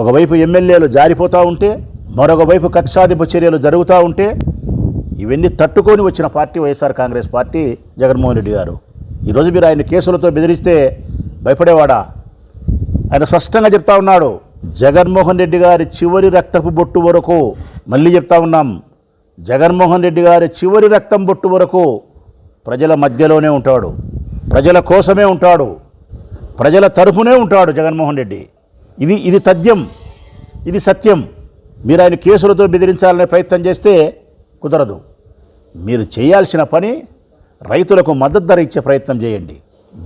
ఒకవైపు ఎమ్మెల్యేలు జారిపోతూ ఉంటే మరొక వైపు కక్షాదింపు చర్యలు జరుగుతూ ఉంటే ఇవన్నీ తట్టుకొని వచ్చిన party YSR Congress party Jaganmohan Reddy garu. ఈరోజు మీరు ఆయన కేసులతో బెదిరిస్తే భయపడేవాడా? ఆయన స్పష్టంగా చెప్తా ఉన్నాడు జగన్మోహన్ రెడ్డి గారి చివరి రక్తపు బొట్టు వరకు మళ్ళీ చెప్తా ఉన్నాం జగన్మోహన్ రెడ్డి గారి చివరి రక్తం బొట్టు వరకు ప్రజల మధ్యలోనే ఉంటాడు ప్రజల కోసమే ఉంటాడు ప్రజల తరఫునే ఉంటాడు జగన్మోహన్ రెడ్డి. ఇది ఇది తథ్యం. ఇది సత్యం. మీరు ఆయన కేసులతో బెదిరించాలనే ప్రయత్నం చేస్తే కుదరదు. మీరు చేయాల్సిన పని రైతులకు మద్దతు ధర ఇచ్చే ప్రయత్నం చేయండి.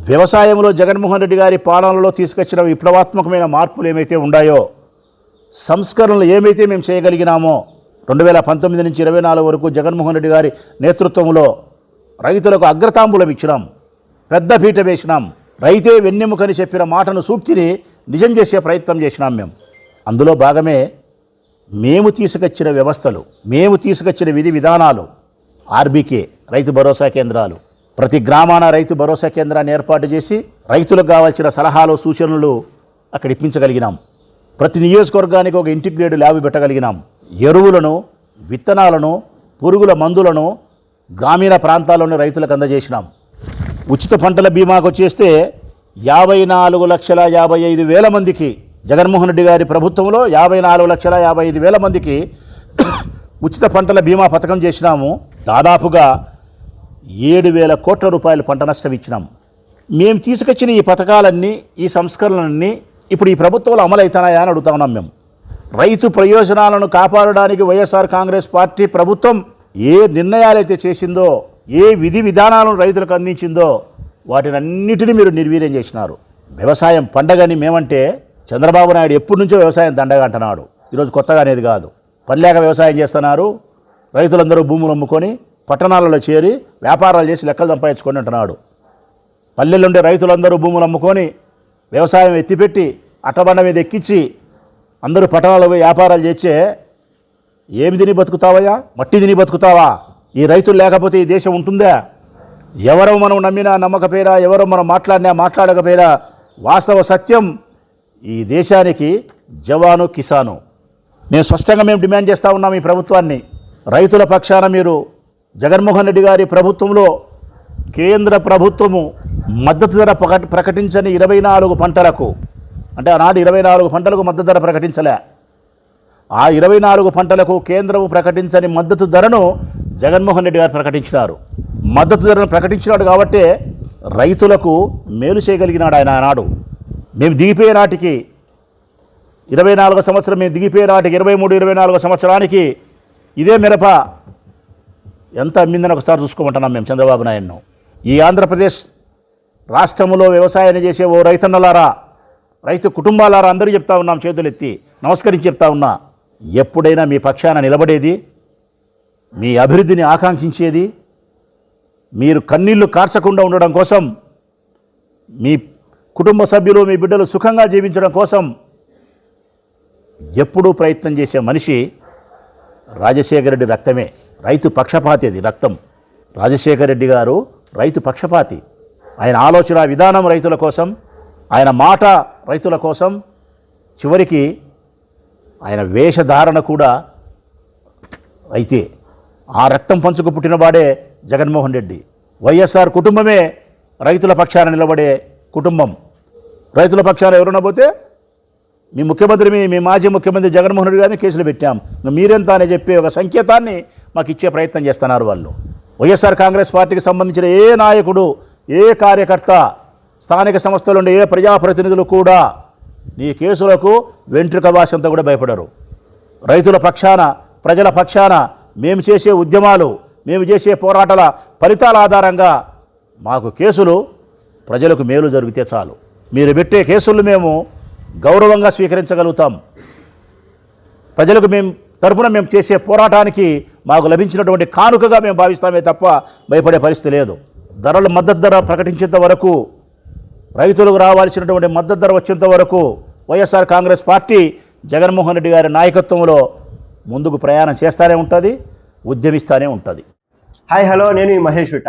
వ్యవసాయంలో జగన్మోహన్ రెడ్డి గారి పాలనలో తీసుకొచ్చిన విప్లవాత్మకమైన మార్పులు ఏమైతే ఉన్నాయో సంస్కరణలు ఏమైతే మేము చేయగలిగినామో రెండు వేల పంతొమ్మిది నుంచి ఇరవై నాలుగు వరకు జగన్మోహన్ రెడ్డి గారి నేతృత్వంలో రైతులకు అగ్రతాంబులం ఇచ్చినాం. పెద్ద పీట వేసినాం. రైతే వెన్నెముకని చెప్పిన మాటను సూక్తిని నిజం చేసే ప్రయత్నం చేసినాం మేము. అందులో భాగమే మేము తీసుకొచ్చిన వ్యవస్థలు మేము తీసుకొచ్చిన విధి విధానాలు ఆర్బీకే రైతు భరోసా కేంద్రాలు ప్రతి గ్రామాన రైతు భరోసా కేంద్రాన్ని ఏర్పాటు చేసి రైతులకు కావాల్సిన సలహాలు సూచనలు అక్కడ ఇప్పించగలిగినాం. ప్రతి నియోజకవర్గానికి ఒక ఇంటిగ్రేటెడ్ ల్యాబ్ పెట్టగలిగినాం. ఎరువులను విత్తనాలను పురుగుల మందులను గ్రామీణ ప్రాంతాల్లోని రైతులకు అందజేసినాం. ఉచిత పంటల బీమాకు వచ్చేస్తే యాభై నాలుగు లక్షల యాభై ఐదు వేల మందికి జగన్మోహన్ రెడ్డి గారి ప్రభుత్వంలో యాభై నాలుగు లక్షల యాభై ఐదు వేల మందికి ఉచిత పంటల బీమా పథకం చేసినాము. దాదాపుగా ఏడు వేల కోట్ల రూపాయల పంట నష్టం ఇచ్చినాం. మేము తీసుకొచ్చిన ఈ పథకాలన్నీ ఈ సంస్కరణలన్నీ ఇప్పుడు ఈ ప్రభుత్వంలో అమలవుతున్నాయా అని అడుగుతా ఉన్నాం మేము. రైతు ప్రయోజనాలను కాపాడడానికి వైఎస్ఆర్ కాంగ్రెస్ పార్టీ ప్రభుత్వం ఏ నిర్ణయాలైతే చేసిందో ఏ విధి విధానాలను రైతులకు అందించిందో వాటినన్నిటినీ మీరు నిర్వీర్యం చేసినారు. వ్యవసాయం పండగని మేమంటే చంద్రబాబు నాయుడు ఎప్పటి నుంచో వ్యవసాయం దండగా అంటున్నాడు. ఈరోజు కొత్తగా అనేది కాదు. పనిలేక వ్యవసాయం చేస్తున్నారు. రైతులందరూ భూములు అమ్ముకొని పట్టణాలలో చేరి వ్యాపారాలు చేసి లెక్కలు సంపాదించుకొని అంటున్నాడు. పల్లెల్లో ఉండే రైతులందరూ భూములు అమ్ముకొని వ్యవసాయం ఎత్తిపెట్టి అట్టబండ మీద ఎక్కించి అందరూ పట్టణాలు పోయి వ్యాపారాలు చేస్తే ఏమి తిని బతుకుతావయ్యా? మట్టి తిని బతుకుతావా? ఈ రైతులు లేకపోతే ఈ దేశం ఉంటుందా? ఎవరో మనం నమ్మినా నమ్మకపోయినా ఎవరో మనం మాట్లాడినా మాట్లాడకపోయినా వాస్తవ సత్యం ఈ దేశానికి జవాను కిసాను. మేము స్పష్టంగా మేము డిమాండ్ చేస్తూ ఉన్నాం ఈ ప్రభుత్వాన్ని. రైతుల పక్షాన మీరు జగన్మోహన్ రెడ్డి గారి ప్రభుత్వంలో కేంద్ర ప్రభుత్వము మద్దతు ధర ప్రకట ప్రకటించని ఇరవై నాలుగు పంటలకు అంటే ఆనాడు ఇరవై నాలుగు పంటలకు మద్దతు ధర ప్రకటించలే. ఆ ఇరవై నాలుగు పంటలకు కేంద్రము ప్రకటించని మద్దతు ధరను జగన్మోహన్ రెడ్డి గారు ప్రకటించినారు. మద్దతు ధరను ప్రకటించినాడు కాబట్టే రైతులకు మేలు చేయగలిగినాడు ఆయన ఆనాడు. మేము దిగిపోయే నాటికి ఇరవై నాలుగో సంవత్సరం మేము దిగిపోయే నాటికి ఇరవై మూడు ఇరవై నాలుగో సంవత్సరానికి ఇదే మిరప ఎంత అమ్మిందని ఒకసారి చూసుకోమంటున్నాం మేము చంద్రబాబు నాయుడును. ఈ ఆంధ్రప్రదేశ్ రాష్ట్రంలో వ్యవసాయాన్ని చేసే ఓ రైతన్నలారా రైతు కుటుంబాలారా అందరూ చెప్తా ఉన్నాం చేతులెత్తి నమస్కరించి చెప్తా ఉన్నా ఎప్పుడైనా మీ పక్షాన నిలబడేది? మీ అభివృద్ధిని ఆకాంక్షించేది? మీరు కన్నీళ్ళు కార్చకుండా ఉండడం కోసం మీ కుటుంబ సభ్యులు మీ బిడ్డలు సుఖంగా జీవించడం కోసం ఎప్పుడూ ప్రయత్నం చేసే మనిషి రాజశేఖర రెడ్డి రక్తమే. రైతు పక్షపాతి అది రక్తం. రాజశేఖర రెడ్డి గారు రైతు పక్షపాతి. ఆయన ఆలోచన విధానం రైతుల కోసం ఆయన మాట రైతుల కోసం. చివరికి ఆయన వేషధారణ కూడా అయితే ఆ రక్తం పంచుకు పుట్టినవాడే జగన్మోహన్ రెడ్డి. వైఎస్ఆర్ కుటుంబమే రైతుల పక్షాన నిలబడే కుటుంబం. రైతుల పక్షాన ఎవరున్నా పోతే మీ ముఖ్యమంత్రి మీ మీ మాజీ ముఖ్యమంత్రి జగన్మోహన్ రెడ్డి గారిని కేసులు పెట్టాం. మీరెంత అని చెప్పే ఒక సంకేతాన్ని మాకు ఇచ్చే ప్రయత్నం చేస్తున్నారు వాళ్ళు. వైఎస్ఆర్ కాంగ్రెస్ పార్టీకి సంబంధించిన ఏ నాయకుడు ఏ కార్యకర్త స్థానిక సంస్థలు ఉండే ఏ ప్రజాప్రతినిధులు కూడా నీ కేసులకు వెంట్రుక భాషంతా కూడా భయపడరు. రైతుల పక్షాన ప్రజల పక్షాన మేము చేసే ఉద్యమాలు మేము చేసే పోరాటాల ఫలితాల ఆధారంగా మాకు కేసులు ప్రజలకు మేలు జరిగితే చాలు. మీరు పెట్టే కేసులు మేము గౌరవంగా స్వీకరించగలుగుతాం. ప్రజలకు మేము తరపున మేము చేసే పోరాటానికి మాకు లభించినటువంటి కానుకగా మేము భావిస్తామే తప్ప భయపడే పరిస్థితి లేదు. ధరలు మద్దతు ధర ప్రకటించేంత వరకు రైతులకు రావాల్సినటువంటి మద్దతు ధర వచ్చేంత వరకు YSR Congress party Jaganmohan Reddy గారి నాయకత్వంలో ముందుకు ప్రయాణం చేస్తూనే ఉంటుంది ఉద్యమిస్తూనే ఉంటుంది. హాయ్ హలో నేను మహేష్ విట